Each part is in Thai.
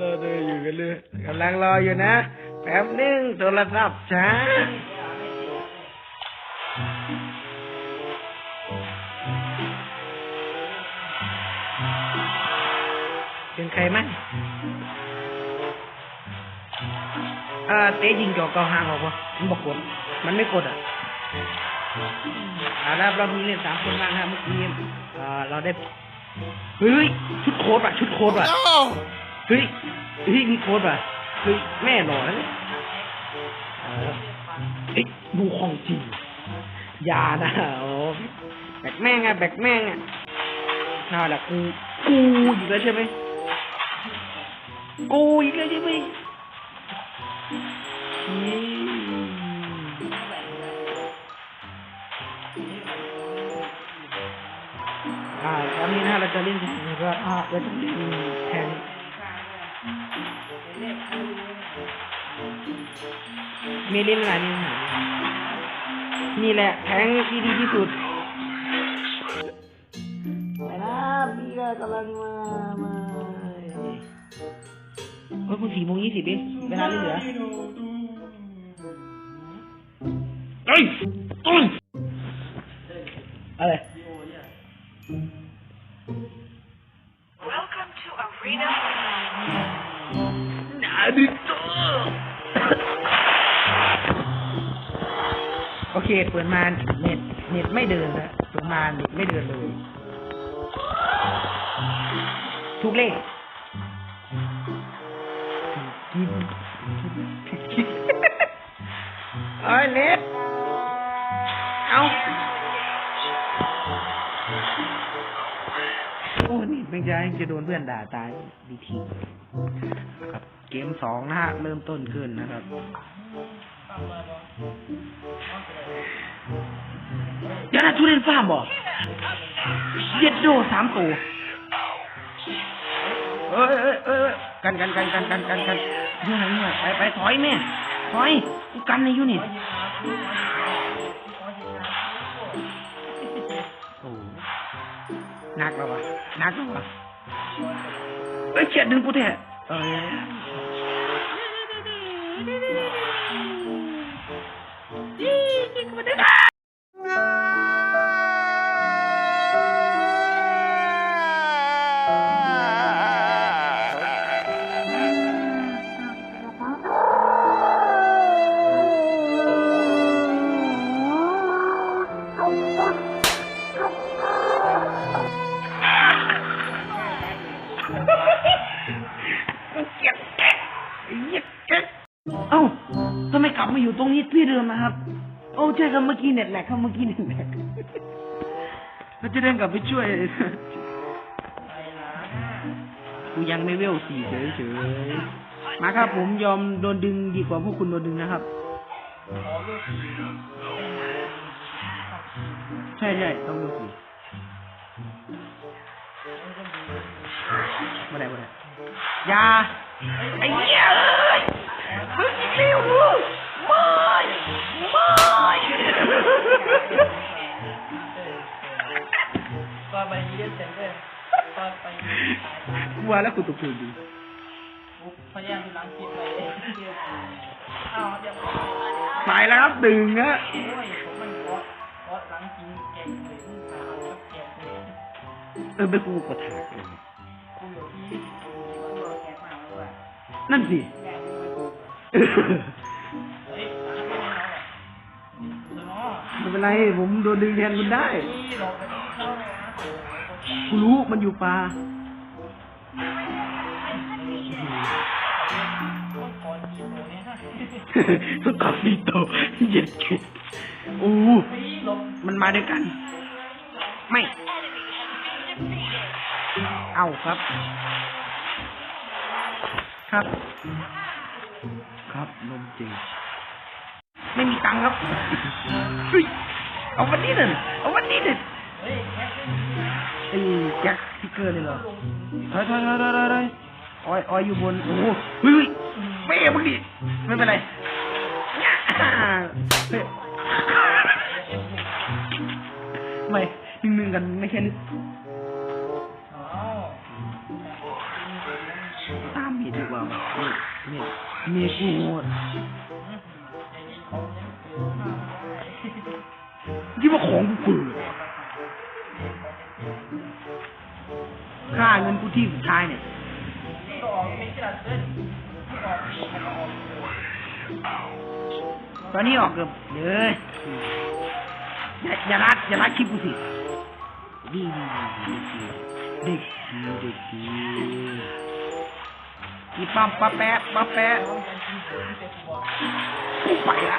รอดูอยู่กันเลยกำลังรออยู่นะ แป๊บนึงโทรศัพท์ช้าเป็นใครมั้งเออเตะยิงจอกเกาห่างออกปะมันบอกกดมันไม่กดอะอาแล้วเรามีเล่นสามคนบ้างครับเมื่อกี้เอ่อเราได้ เฮ้ย ชุดโค้ดว่ะ ชุดโค้ดว่ะ เฮ้ยเฮ้ยมีโค้ดว่ะเฮ้ยแม่หล่อนะเฮ้ยดูของจริงยานะโอ้แบกแม่งอะแบกแม่งอะน่าหละกูกูอีกแล้วใช่ไหมกูอีกแล้วใช่ไหมอ่าตอนนี้นะเราจะเล่นแล้วก็อ่าเราจะเล่นแทน มีเล่นอะไรนี่หานี่แหละแทงที่ดีที่สุดไปนะพี่ก็กำลังมา มาเฮ้ยคุณสี่โมงยี่สิบเองเวลาไม่เหลือเฮ้ยตุ้ยอะไร โอเคเปิดมาเน็ตเน็ตไม่เดินแล้วเปิดมาเน็ตไม่เดินเลยทุกเลขกินเอ้ยเน็ตเอาโอ้นี่ไม่ใช่จะโดนเพื่อนด่าตายดีทีครับ เกมสองนะฮะ เริ่มต้นขึ้นนะครับ เดี๋ยวนะทุเรียนฟาร์มบ่เย็ดโดสามตัวเอ้ยเอ้ยเอ้ยกันกันกันกันกันกันกันยู่ไหนเนี่ยไปไปถอยแม่ถอยกูกันในยู่นี่โอ้นักแล้ววะนักแล้ววะเอ้ยเฉียดดึงกูแท้เอ้ย เใช่ครับเมื่อกี้เน็ตแหลกครับเมื่อกี้เน็ตแหลกเราจะเดินกลับไปช่วยกูยังไม่เวลสี่เฉยเฉยมาครับผมยอมโดนดึงดีกว่าพวกคุณโดนดึงนะครับ ใช่ใช่ต้องเวลสี่มาได้มาได้ยาไอ้เหี้ยเอ้ยมึงยิงเร็ว ไม่ไม่ก็ไปเรียนเสร็จเลยก็ไปกลัวแล้วกูตกใจดีปุ๊บพยายามล้างคลิปไปเที่ยวอ้าวเดี๋ยวไปแล้วครับดึงนะโอ้ยผมมันก็ก็ล้างจริงแกงเลยตาเอาแกงเลยเออไปกูกระถากเลยกูอยู่ที่มันโดนแกงมาแล้วด้วยนั่นสิ ไม่เป็นไรผมโดนดึงแทนคุณได้ที่เราไปที่เข้าเลยนะกูรู้มันอยู่ป่าต้องขอจีโมเนี่ยฮะต้องกอฟีโตเย็ดเจ็ดโอ้เฮ้ยลงมันมาด้วยกัน ไม่ เอาครับ ครับ ครับนมจริง ไม่มีตังค์ครับเฮ้ยเอาวันนี้เลยเอาวันนี้เลยเฮ้ยแค่ไอ้แจ็คสติ๊กเกอร์เลยเหรอถอยถอยถอยถอยถอยถอยออยออยอยู่บน โอ้โหเฮ้ยเฮ้ยไม่มึงดิไม่เป็นไรเนี่ยเฮ้ยไม่หนึ่งหนึ่งกันไม่ใช่หรืออ๋อตามมีนี่ดีกว่านี่นี่นี่กูโหดใว่าของกูเกิดค่าเงินกูที่สุดท้ายเนี่ยตอนนี้ออกเกือบเลยอย่าอย่ารัดอย่ารัดคลิปกูสิดีดีดีดีเด็กดีด็กดีอีปั๊มปั๊บแปะปั๊บแปะต้องการกินเสริมเจ็บไปละ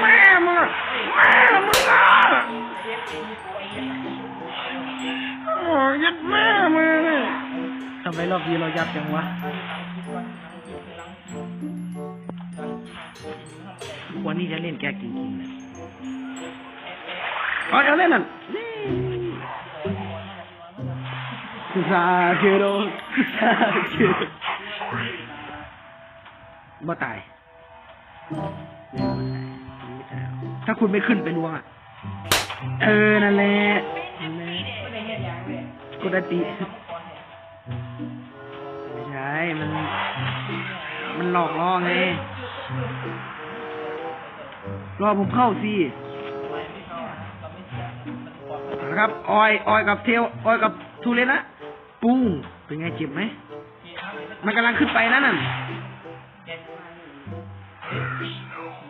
แม่มึงแม่มึงอะโอ้ยยัดแม่มึงทำไมรอบนี้เรายับจังวะวันนี้จะเล่นแกกินกินเลยเอาเอาเล่นนั่นซาเกโรซาเกโรบ่ตายไม่ตาย ถ้าคุณไม่ขึ้นไปล้วงอะ เออ นั่นแหละนั่นแหละได้เห็นอย่างเลยกดติต้องก่อนเนี่ยไม่ใช่ มัน มันหลอกล่อไงรอผมเข้าสินะครับ ออย ออยกับเทล ออยกับทูเลนนะปุ้ง เป็นไงเจ็บไหม มันกำลังขึ้นไปนั่นน่ะเจ็บมากเลย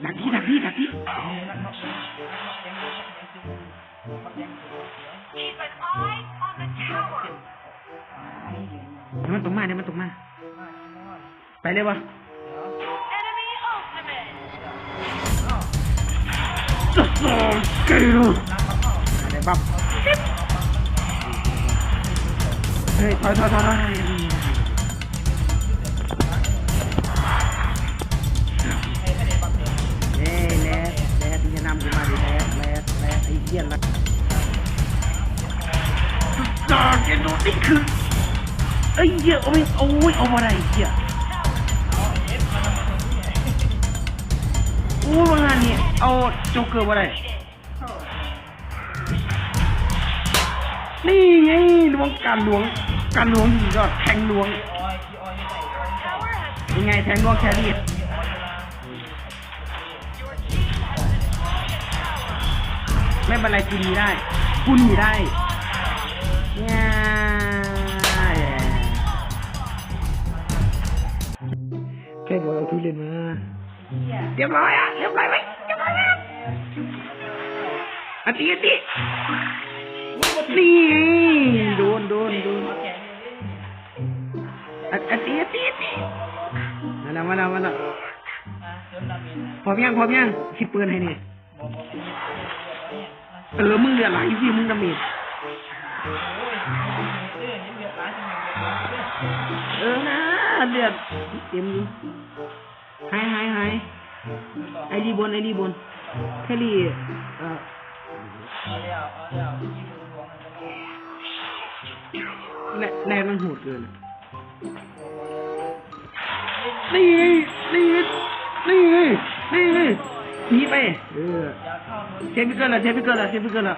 ดักที่ดักที่ดักที่ ตรงมาเดี๋ยมันตรงมา ไปเลยวะเกลืออะไรบ้างเฮ้ยถอยถอยถอยเฮ้ยแลดแลดมึงจะนำกูมาดิแลดแลดแลดไอ้เหี้ยละจอดแกดูนี่คือ ไอ้เหี้ยโอ้ยโอ้ยเอามาได้ไอ้เหี้ยโอ้ยว่างานนี้เอาโจ๊กเกอร์มาได้นี่ไงล้วงการล้วงการล้วงอยู่ยอดแทงล้วงยังไงแทงล้วงแครี่ไม่เป็นไรกูหนีได้กูหนีได้ ค่บอกเอาทุเรียนมาเรียบร้อยอะเรียบร้อยไหมเรียบร้อยแล้วอันตีอันตีนี่โดนโดนโดนมาแข่งเลยอันอันตีอันตีอันตีมาแล้วมาแล้วมาแล้วอะเติมดาเมจพร้อมยังพร้อมยังสิปืนให้นี่บอกบอกอันนี้เนี่ยเออมึงเหลือหลายสิมึงดาเมจโอ้ยเออนี่เดือด ร้ายจังเต็มอยู่หายหายหายไอรีบนไอรีบนแครี่เอ่อเอาแล้วเอาแล้วยี่มันจะมาแรแรงมันโหดเกินนี่นี่นี่นี่หนีไปเออเทพิเกอร์ละเทพิเกอร์ละเทพิเกอร์ละ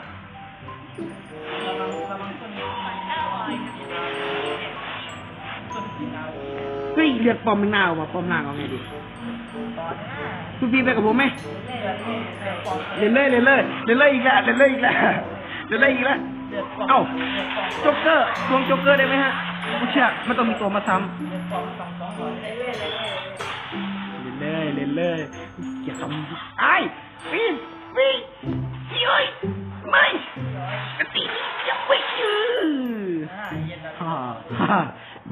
เฮ้ยเลือดปอมมันหนาวว่ะปอมหนาวเอาไงดีตอนนี้คุณพี่ไปกับผมไหมเลือดนี่เลือดปอดเล่นเลยเล่นเลยเล่นเลยอีกแล้วเล่นเลยอีกแล้วเล่นเลยอีกแล้วเอ้าเลือกเกอร์ทวงโจ๊กเกอร์ได้ไหมฮะไม่เชื่อมันต้องมีตัวมาซ้ำเลือดปอดสองสองหน่อยเรื่อยเลยเล่นเลยเล่นเลยอย่าทำไอ้ปีนปีนเฮ้ยไม่กติยังไม่ยืออ่าเย็นแล้วฮ่าฮ่า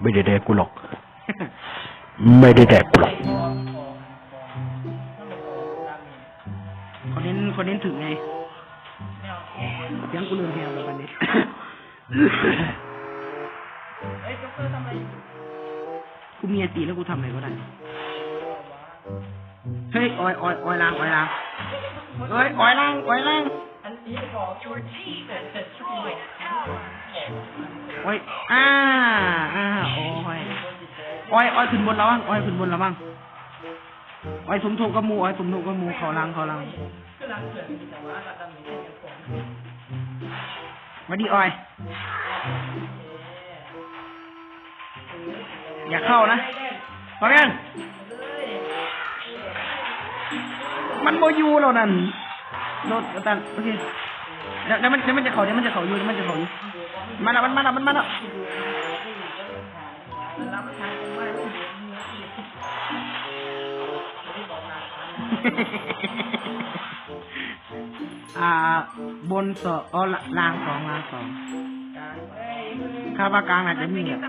ไม่ได้แดกกูหรอก ไม่ได้แดกกูหรอกคนเน้นคนเน้นถึงไงไม่เสียงกูเริ่มแหบแล้ววันนี้เฮ้ยจ็อกเกอร์ทำอะไรอยู่กูมีอติแล้วกูทำอะไรก็ได้ เฮ้ยออยออยออยล้างออยล้างเฮ้ยออยล้างออยล้างอันนี้บอก your team has destroyed a tower. ออยอ่า อ่าโอ้ อ้อยอ้อยขึ้นบนแล้วบ้างอ้อยขึ้นบนแล้วบ้างออยสมทบกับหมูอ้อยสมทบกับหมูเขาล้างเขาล้างคือรังเถื่อนมีแต่ว่าระดับนี้เป็นยังมาดีออย อย่าเข้านะมาแม่นมันโมยูแล้วนั่นโดนตันโอเคเดี๋ยวเดี๋ยวมันเดี๋ยวมันจะเขาเดี๋ยวมันจะเขาอยู่เดี๋ยวมันจะเขาอยู่มาล้วมันมาล้วมันมาล้ว อ่า บนสองอ๋อละลางสองลางสองคาดว่ากลางอาจจะมีอะ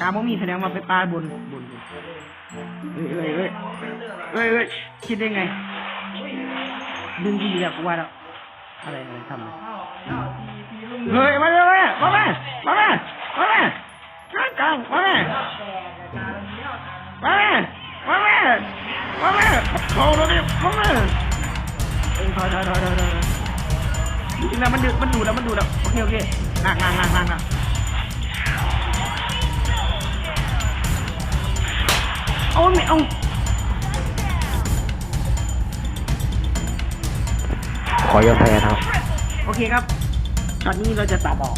กลางไม่มีแสดงว่าไปปลาบนบนบนเอ้ยเอ้ยเอ้ยเอ้ยเอ้ยคิดได้ไงดึงที่ดีอะกูว่าแล้วอะไรอะไรทำอะไรเฮ้ยมาเลยมาแม่มาแม่มาแม่กลางกลางมาแม่มาแม่มาแม่ มาแม่เขาแล้วเนี่ยมาแม่เอ้ยถอยถอยถอยถอยถอยจริงๆแล้วมันดูมันดูแล้วมันดูแล้วโอเคโอเคนั่งนั่งนั่งนั่งนั่งเอาไม่เอาขอยอมแพ้ครับ โอเคครับ ตอนนี้เราจะตัดออก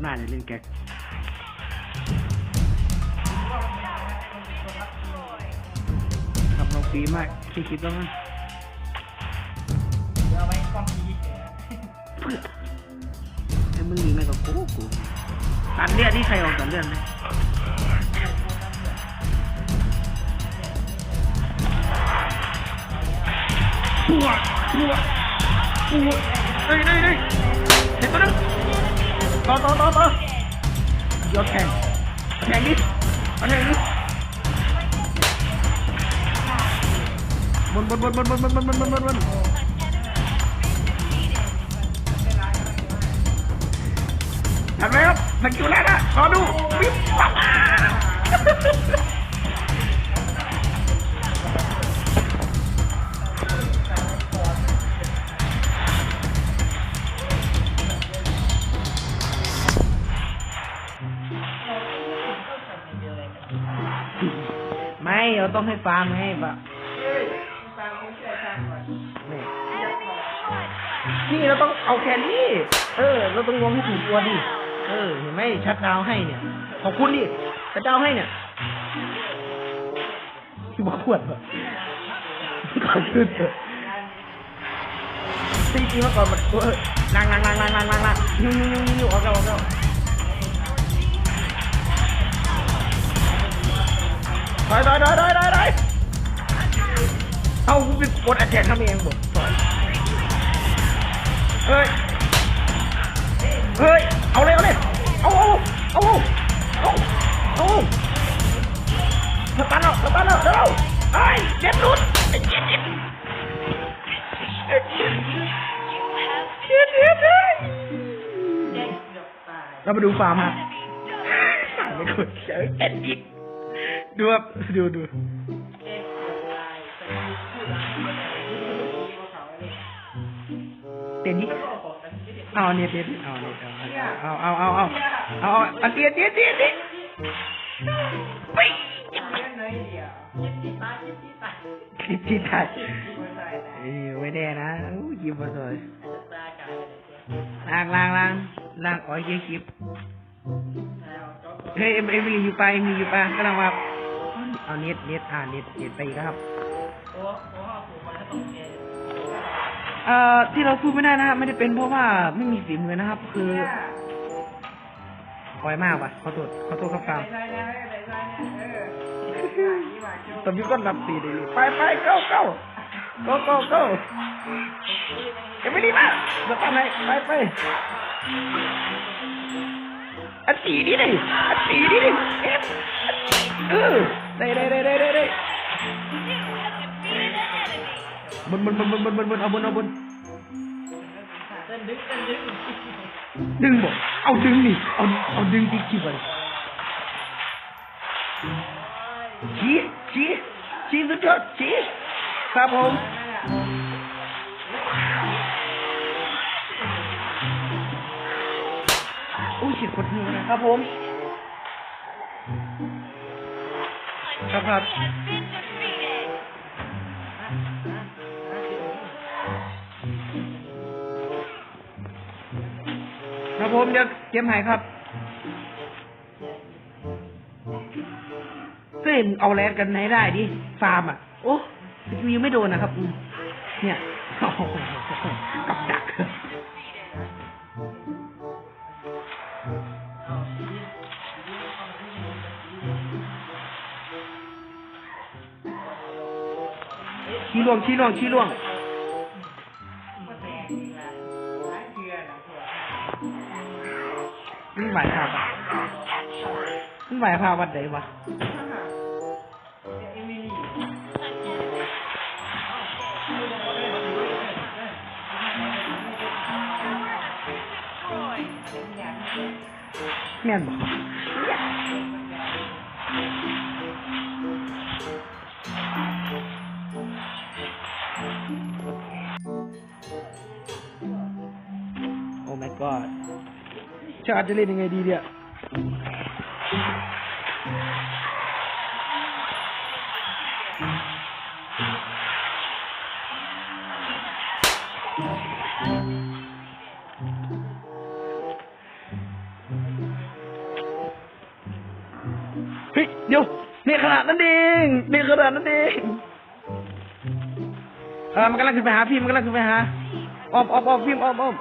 อบหน้าเนี่ยเล่นแก๊กครับน้องปีมากคิดคิดแล้วมั้งเอาไว้ความดีเฉยไอ้มึงยิงไม่กับกูกูตัดเลือดนี่ใครออกตัดเลือดไหมปัวปัวปัวเฮ้ยเฮ้ยเฮ้ยเห็นปะนึง ต่อต่อต่อต่อยอดแข่งแข่งดิแข่งดิบนบนบนบนบนบนบนบนบนบนบนทำไมครับสกิลแรกอะขอดูปิ๊บปั๊บ ต้องให้ฟาร์มให้ปะนี่นี่เราต้องเอาแค่นี้เออ เราต้องลงให้ถูกตัวดิ เออ เห็นไหมชัดดาวน์ให้เนี่ย ขอบคุณดิชัดดาวน์ให้เนี่ยบอกขวดเหรอขอขึ้นเถอะจริงๆเมื่อก่อนมันเออนั่งนั่งนั่งนั่งนั่งนั่งนั่งยิ้วยิ้วยิ้วยิ้วออกแล้วออกแล้ว ถอยถอยถอยถอยถอยถอยเอากูไปกดอัดแจกทำเองบ่ถอยเฮ้ย เฮ้ย เอาเลยเอาเลยเอาเอาเอาเอาเอาสตาร์ทแล้วสตาร์ทแล้วเร็วไอ้เจ็บหลุดไอ้เจ็บเจ็บเจ็บเจ็บเจ็บเจ็บเรามาดูฟาร์มครับไม่ควรเจอเอ็นอีก ดูครับดูดูเต้นนี้เอาเนี่ยเด็ดเอาเนี่ยเอาเอาเอาเอาเอาเอาเอาเตี้ยวเตี้ยวเตี้ยวเตี้ยวไปคลิปที่ถ่ายเอ้ยไว้แน่นะอู้ยิ้มมาสวยล้างล้างล้างล้างอ๋อยคลิปเฮ้ยเอ็มเอ็มอยู่ไปมีอยู่ไปกำลังว่า เอาเน็ตเน็ตอ่าเน็ตเน็ตไปอีกแล้วครับ เอ่อที่เราสู้ไม่ได้นะครับไม่ได้เป็นเพราะว่าไม่มีฝีมือนะครับ คือปล่อยมากว่ะขอโทษขอโทษครับฟาร์มตอนนี้ก็นับสี่ดีไปไปเก้าเก้าเก้าเก้าเก้าเอ็มไม่ดีมากจะทำไงไปไปอันตีดิดิอันตีดิดิเอ็มเออ ได้ได้ได้ได้ได้บนบนบนบนบนบนบนเอาบนเอาบนดึงบอกเอาดึงนี่เอาเอาดึงจริงๆเลยชี้ชี้ชี้สุดยอดชี้ครับผมอุ้ยฉีดกดหิวนะครับผม ครับครับครับผมจะเก็บให้ครับก็เห็นเอาแลดกันไหนได้ดิฟาร์มอะ โอ้ยิงไม่โดนนะครับ เนี่ยกับดัก ล่วงชี้ล่วงชี้ล่วงมันไหวพาวัดมันไหวพาวัดไหนวะแม่นบ god ชาติจะเล่นยังไงดีเนี่ยเฮ้ยเดี๋ยวเนี่ยขนาดนั้นเองเนี่ยขนาดนั้นเองเออมันกำลังขึ้นไปหาพี่มันกำลังขึ้นไปหาออมออมออมพี่ออมออม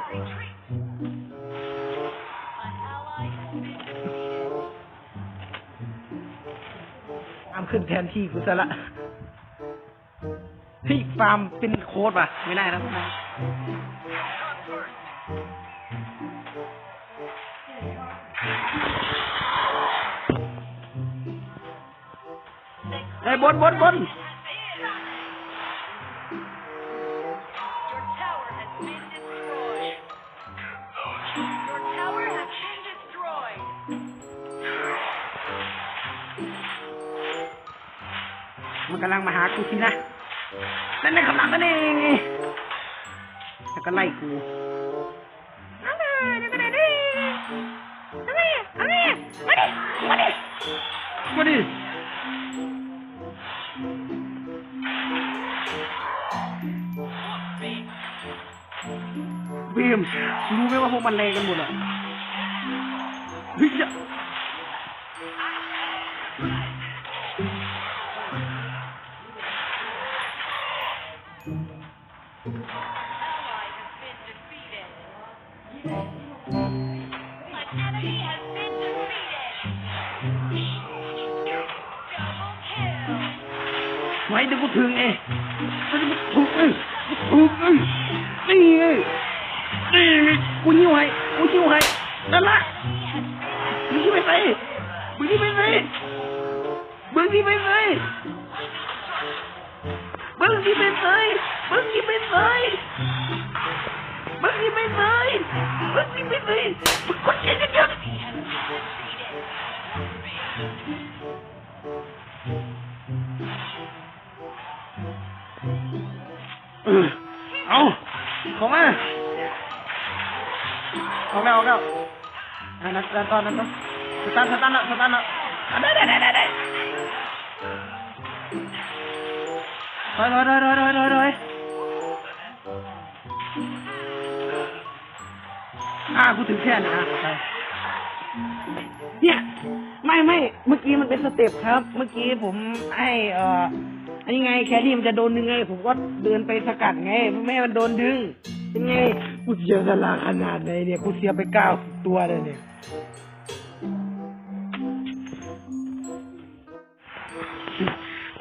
ามขึ้นแทนที่กูซะละพี่ฟาร์มเป็นโค้ดป่ะ ไม่ได้นะไอ้ยบนบนบน ก็ไล่กูเอามาเดี๋ยวก็ได้ดิเอามาเอามามาดิมาดิมาดิบีมรู้ไหมว่าพวกมันแรงกันหมดอะเฮ้ย ไว้เดี๋ยวกูถึงเองมันจะถูกเองถูกเองนี่ไงนี่ไงกูหิ้วให้กูหิ้วให้นั่นละมึงที่ไม่ไปมึงที่ไม่ไปมึงที่ไม่ไปมึงที่ไม่ไปมึงที่ไม่ไปมึงที่ไม่ไปมึงที่ไม่ไปมึงกดเจ็ดเจ็ดเอ เอาเข้ามาออกแล้วออกแล้วอะนัดนัดตอนนัดตอนสตาร์ทสตาร์ทแล้วสตาร์ทแล้วอะได้ได้ได้ได้ได้ถอยถอยถอยถอยถอยถอยถอยอะกูถึงแค่นะเนี่ยไม่ไม่เมื่อกี้มันเป็นสเต็ปครับ เมื่อกี้ผมให้เอ่อ นนี้ไงแครี่มันจะโดนดึงไง ผมก็เดินไปสกัดไงไม่ให้มันโดนดึงเป็นไงกูเสียสละขนาดไหนเนี่ยกูเสียไปเก้าสิบตัวเลยเนี่ย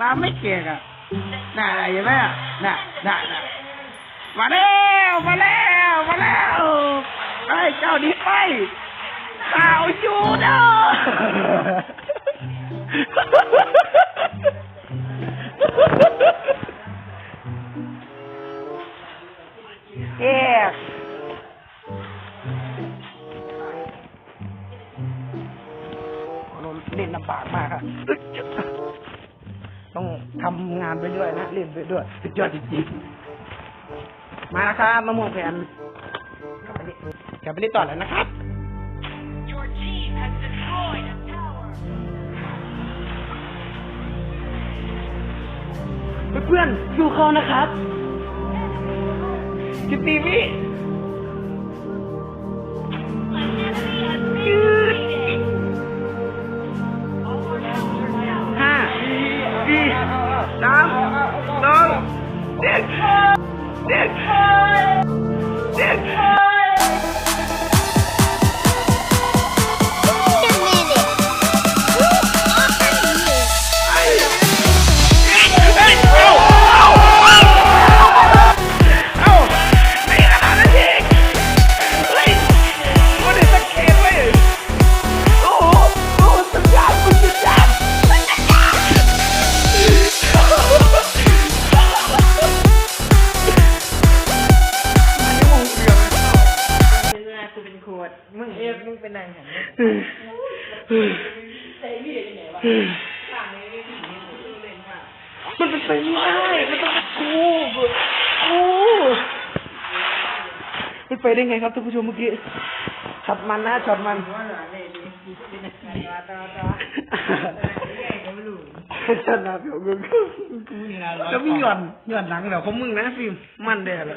ตามไม่เก่งอะน่าอะไรเห็นไหมอะน่ะน่ะน่ะมาแล้วมาแล้วมาแล้วไอ้เจ้าดีไปข่าวอยู่เด้อ เอ๊ะเราเล่นลำบากมากครับอึ๊ดจึ๊ดต้องทำงานไปด้วยนะเล่นไปด้วยสุดยอดจริงๆมาแล้วครับมะม่วงแผ่นกลับไปเล่กลับไปเล่ต่อแล้วนะครับ เพื่อนๆดูเขานะครับจิตตีวิห้าสี่สามสองเด็กเด็กเด็ก มันเป็นไปไม่ได้ มันต้องกูกูมันไปได้ไงครับท่านผู้ชมเมื่อกี้ช็อตมันนะช็อตมันว่าหลาเลยดีเป็นะไม่รู้ช็อตนะเดี๋ยวกูกูนี่นะแล้วมีหย่อนหย่อนหลังแบบของมึงนะฟิล์มมันเด้อ